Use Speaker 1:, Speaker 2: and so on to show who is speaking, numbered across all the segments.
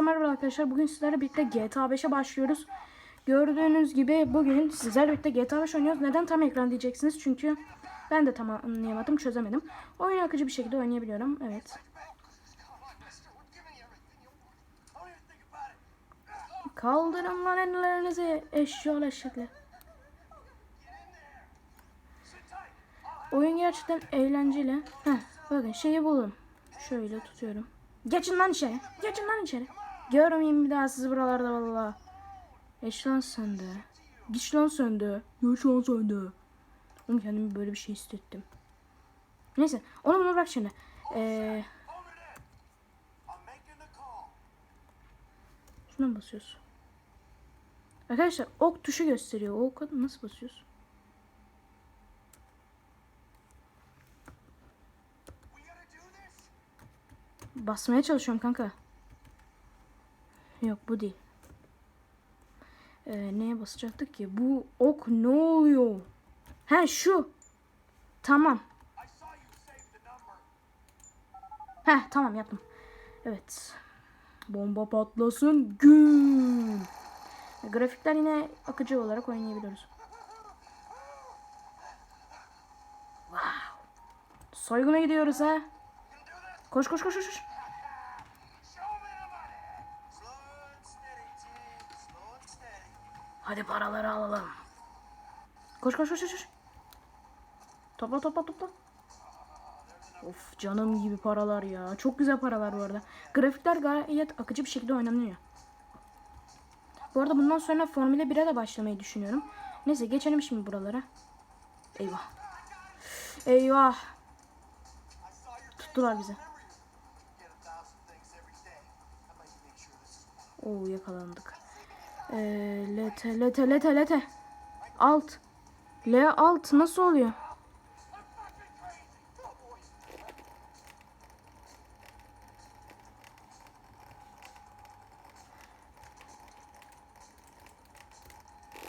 Speaker 1: Merhaba arkadaşlar. Bugün sizlerle birlikte GTA 5'e başlıyoruz. Gördüğünüz gibi bugün sizlerle birlikte GTA 5 oynuyoruz. Neden tam ekran diyeceksiniz? Çünkü ben de tam anlayamadım, çözemedim. Oyunu akıcı bir şekilde oynayabiliyorum. Evet. Kaldırın lan ellerinizi eşyal eşekler. Oyun gerçekten eğlenceli. Heh, bakın şeyi buldum. Şöyle tutuyorum. Geçin lan içeri. Geçin lan içeri. Görmeyeyim bir daha sizi buralarda valla. Geç lan sen de. Geç lan sen de. Geç lan sen de. Oğlum kendimi böyle bir şey hissettim. Neyse onu bunu bırak şimdi. Ee, şuna mı basıyoruz? Arkadaşlar ok tuşu gösteriyor. O oka nasıl basıyoruz? Basmaya çalışıyorum kanka. Yok bu değil. Ee, neye basacaktık ki? Bu ok ne oluyor? He şu. Tamam. He tamam yaptım. Evet. Bomba patlasın. Güm. Grafikler yine akıcı olarak oynayabiliyoruz. Wow. Soyguna gidiyoruz ha. Koş koş koş koş. Hadi paraları alalım. Koş koş koş koş. Topla topla topla. Of canım gibi paralar ya. Çok güzel paralar bu arada. Grafikler gayet akıcı bir şekilde oynanıyor. Bu arada bundan sonra Formula 1'e de başlamayı düşünüyorum. Neyse geçelim şimdi buralara. Eyvah. Eyvah. Tuttular bizi. Oo yakalandık. Ee, lete lete lete lete. Alt. L alt nasıl oluyor?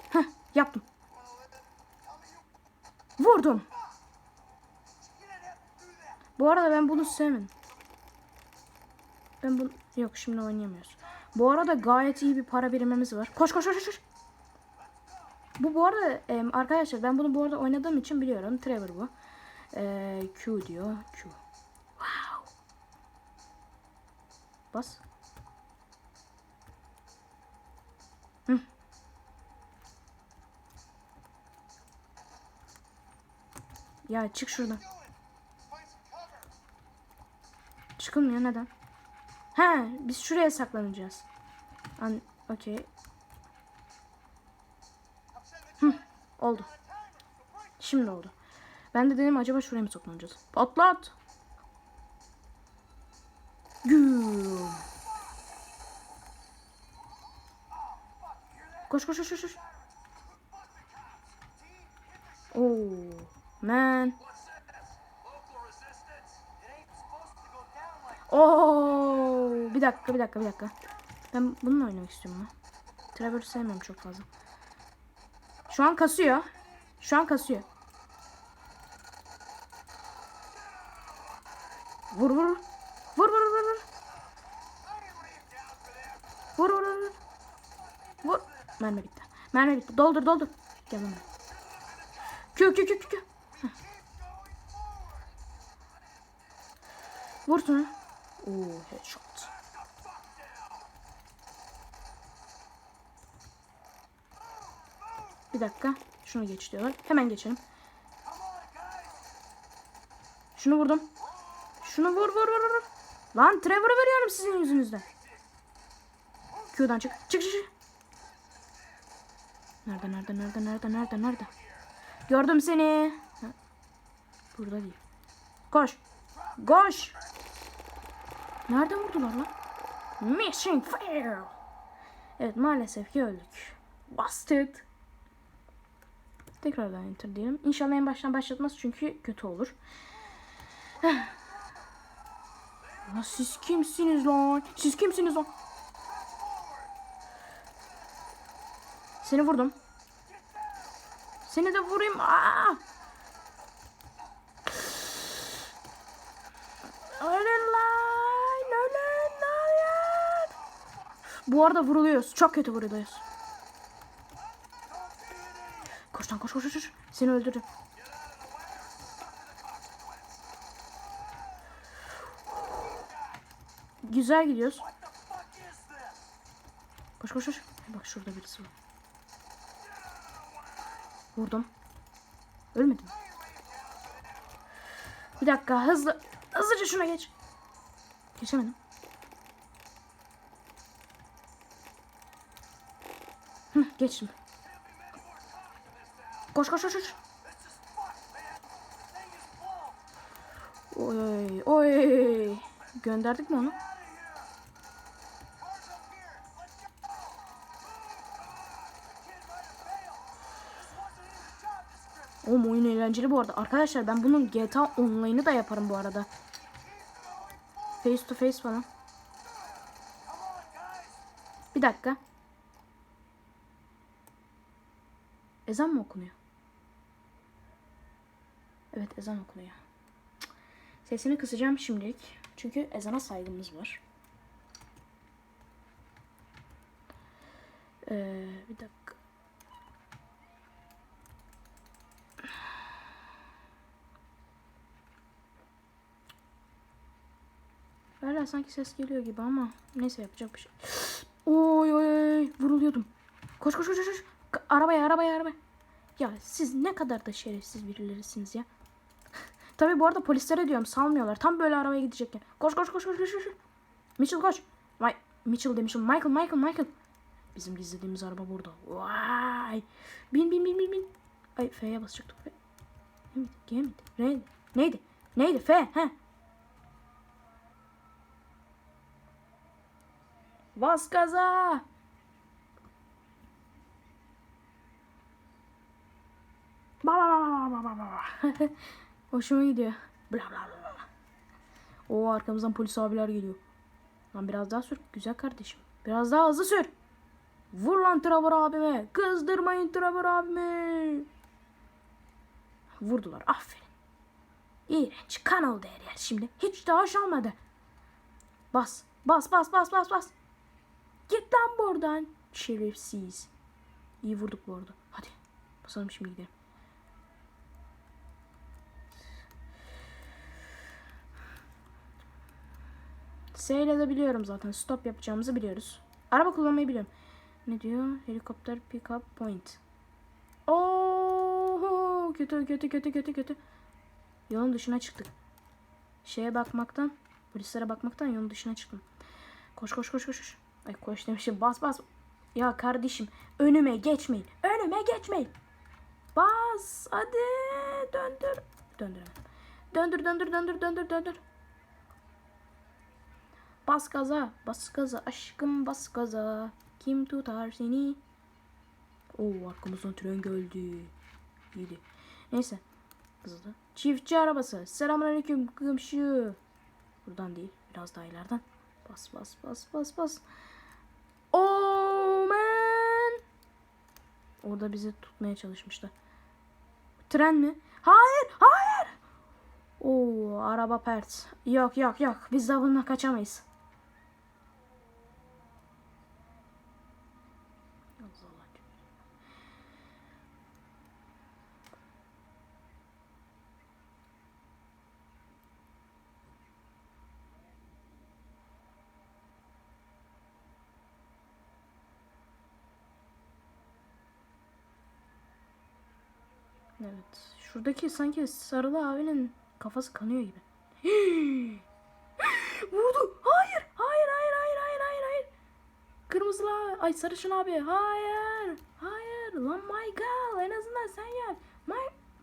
Speaker 1: Heh, yaptım. Vurdum. Bu arada ben bunu sevmedim. Ben bunu... Yok şimdi oynayamıyoruz. Bu arada gayet iyi bir para birimimiz var. Koş koş koş koş. Bu bu arada arkadaşlar ben bunu bu arada oynadığım için biliyorum. Trevor bu. E, Q diyor. Q. Wow. Bas. Ya çık şuradan. Çıkılmıyor neden? He, biz şuraya saklanacağız. An okey. Oldu. Şimdi oldu. Ben de dedim acaba şuraya mı saklanacağız? Patlat. Güm. Koş koş koş koş. Oh, man. Oo, bir dakika bir dakika bir dakika. Ben bununla oynamak istiyorum lan. Trevor'ı sevmiyorum çok fazla. Şu an kasıyor. Şu an kasıyor. Vur vur. Vur vur vur vur. Vur vur vur. Vur. Mermi bitti. Mermi bitti. Doldur doldur. Gel lan. Kü kü kü kü. Vur şunu. Oo headshot. Bir dakika. Şunu geç diyorlar. Hemen geçelim. Şunu vurdum. Şunu vur vur vur vur. Lan Trevor'ı veriyorum sizin yüzünüzden. Q'dan çık. Çık çık çık. Nerede nerede nerede nerede nerede nerede? Gördüm seni. Burada değil. Koş. Koş. Nereden vurdular lan? Mission fail. Evet maalesef ki öldük. Busted. Tekrardan enter diyelim. İnşallah en baştan başlatmaz çünkü kötü olur. Ya siz kimsiniz lan? Siz kimsiniz lan? Seni vurdum. Seni de vurayım. Aa! Ölün lan! Ölün lan! Bu arada vuruluyoruz. Çok kötü vuruluyoruz. Koş lan koş koş koş. Seni öldürürüm. Güzel gidiyoruz. Koş koş koş. Bak şurada birisi var. Vurdum. Ölmedim. Bir dakika hızlı. Hızlıca şuna geç. Geçemedim. Hı, geçtim. Koş koş koş koş. Oy oy. Gönderdik mi onu? Oğlum oyun eğlenceli bu arada. Arkadaşlar ben bunun GTA Online'ı da yaparım bu arada. Face to face falan. Bir dakika. Ezan mı okunuyor? Evet ezan okunuyor. Sesini kısacağım şimdilik. Çünkü ezana saygımız var. Ee, bir dakika. Hala sanki ses geliyor gibi ama neyse yapacak bir şey. Oy oy oy vuruluyordum. Koş koş koş koş. Arabaya arabaya arabaya. Ya siz ne kadar da şerefsiz birilerisiniz ya. Tabi bu arada polislere diyorum salmıyorlar. Tam böyle arabaya gidecekken. Koş koş koş koş koş koş. Mitchell koş. Vay Mitchell demişim. Michael Michael Michael. Bizim gizlediğimiz araba burada. Vay. Bin bin bin bin bin. Ay F'ye basacaktık. F. Ne miydi? G miydi? Neydi? Neydi? Neydi? F. He. Bas gaza. Ba ba ba ba ba ba ba. Hoşuma gidiyor. Bla bla bla bla. O arkamızdan polis abiler geliyor. Lan biraz daha sür. Güzel kardeşim. Biraz daha hızlı sür. Vur lan Trevor abime. Kızdırmayın Trevor abimi. Vurdular. Aferin. İğrenç. Kan oldu her yer şimdi. Hiç de hoş. Bas. Bas bas bas bas bas. Git lan buradan. Şerefsiz. İyi vurduk bu arada. Hadi. Basalım şimdi gidelim. Seyredebiliyorum zaten. Stop yapacağımızı biliyoruz. Araba kullanmayı biliyorum. Ne diyor? Helikopter pick up point. Oo, kötü kötü kötü kötü kötü. Yolun dışına çıktık. Şeye bakmaktan, polislere bakmaktan yolun dışına çıktım. Koş koş koş koş. Ay koş demişim. Bas bas. Ya kardeşim önüme geçmeyin. Önüme geçmeyin. Bas. Hadi döndür. Döndüremedim. Döndür döndür döndür döndür döndür. Bas gaza. Bas gaza. Aşkım bas gaza. Kim tutar seni? Oo arkamızdan tren geldi. İyiydi. Neyse. Hızlı. Çiftçi arabası. Selamünaleyküm komşu. Buradan değil. Biraz daha ileriden. Bas bas bas bas bas. Man. Orada bizi tutmaya çalışmışlar. Tren mi? Hayır, hayır. Oo, araba pert. Yok, yok, yok. Biz de bununla kaçamayız. Evet. Şuradaki sanki sarılı abinin kafası kanıyor gibi. Vurdu. Hayır. Hayır hayır hayır hayır hayır hayır. Kırmızılı abi. Ay sarışın abi. Hayır. Hayır. Lan Michael. En azından sen gel. My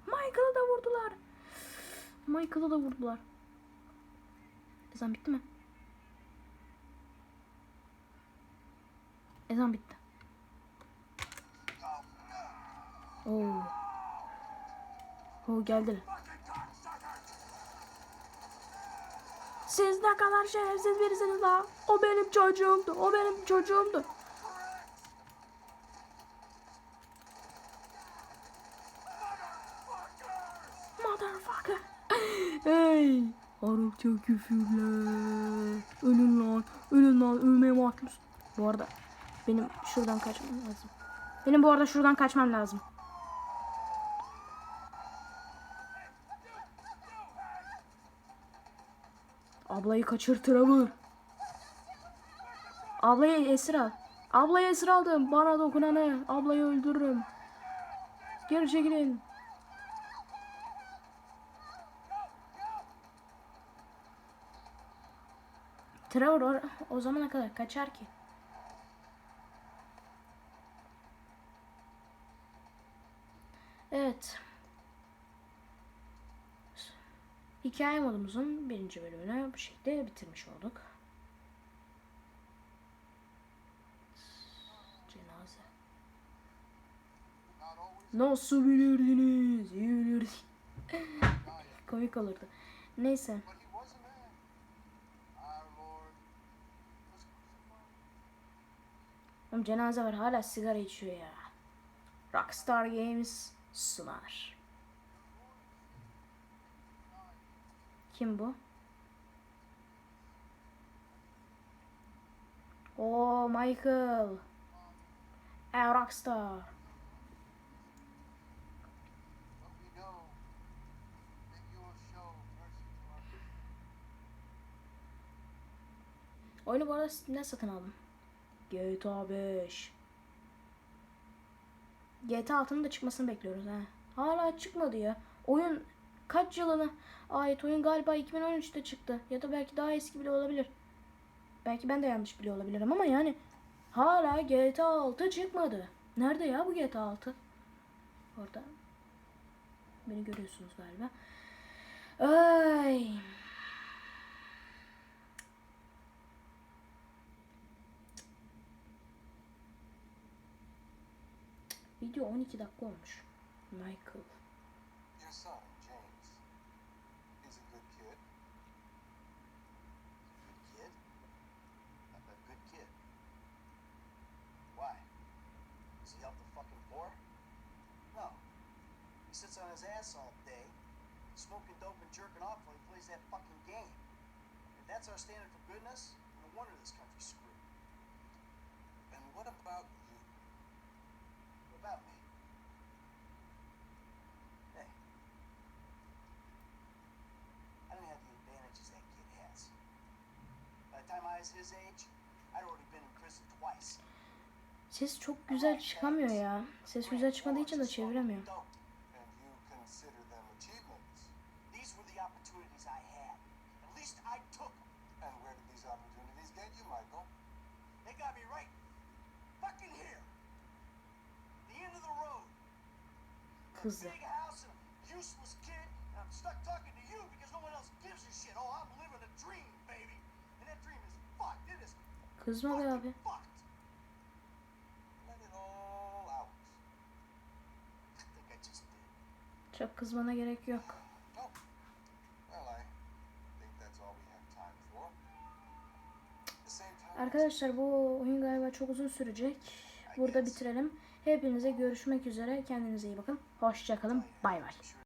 Speaker 1: Michael'ı da vurdular. Michael'ı da vurdular. Ezan bitti mi? Ezan bitti. Oo. O geldiler. Siz ne kadar şerefsiz birisiniz la. O benim çocuğumdu. O benim çocuğumdu. Motherfucker. hey. Arapça küfürler. Ölün lan. Ölün lan. Ölmeye mahkum. Bu arada benim şuradan kaçmam lazım. Benim bu arada şuradan kaçmam lazım. Ablayı kaçır Trevor. Ablayı esir al. Ablayı esir aldım. Bana dokunanı. Ablayı öldürürüm. Geri çekilin. Trevor o, o zamana kadar kaçar ki. Evet. Hikaye modumuzun birinci bölümünü bu şekilde bitirmiş olduk. Cenaze. Nasıl bilirdiniz? İyi bilirdik. Komik olurdu. Neyse. Oğlum cenaze var hala sigara içiyor ya. Rockstar Games sunar. Kim bu? O Michael. E Rockstar. Oyunu bu arada Steam'den satın aldım. GTA 5. GTA 6'nın da çıkmasını bekliyoruz ha. Hala çıkmadı ya. Oyun kaç yılına ait oyun galiba 2013'te çıktı. Ya da belki daha eski bile olabilir. Belki ben de yanlış biliyor olabilirim ama yani hala GTA 6 çıkmadı. Nerede ya bu GTA 6? Orada. Beni görüyorsunuz galiba. Ay. Video 12 dakika olmuş. Michael.
Speaker 2: Your son, James, is a good kid. Good kid? A, a good kid. Why? Does he help the fucking poor? No. He sits on his ass all day, smoking dope and jerking off while he plays that fucking game. If that's our standard for goodness, no wonder this country's screwed. And what about you? What about me? Hey. I don't have the advantages that kid has. By the time I was his age, I'd already been in prison twice.
Speaker 1: Ses çok güzel çıkamıyor ya. Ses güzel çıkmadığı için de çeviremiyor.
Speaker 2: And you consider them achievements. These were the opportunities I had. At least I took them. And where did these opportunities get you, Michael? They got me right fucking here. The end of the road.
Speaker 1: Kızdı.
Speaker 2: Big house and a useless kid, and I'm stuck talking to you because no one else gives a shit. Oh, I'm living a dream, baby. And that dream is fucked. It is
Speaker 1: Kızma be
Speaker 2: fucking
Speaker 1: abi.
Speaker 2: fucked. Let it all out. I think I just did.
Speaker 1: Çok kızmana gerek yok.
Speaker 2: Oh, well, I think that's all we have time for. At the same time,
Speaker 1: Arkadaşlar bu oyun galiba çok uzun sürecek. Burada bitirelim. Hepinize görüşmek üzere. Kendinize iyi bakın. Hoşçakalın. Bay bay.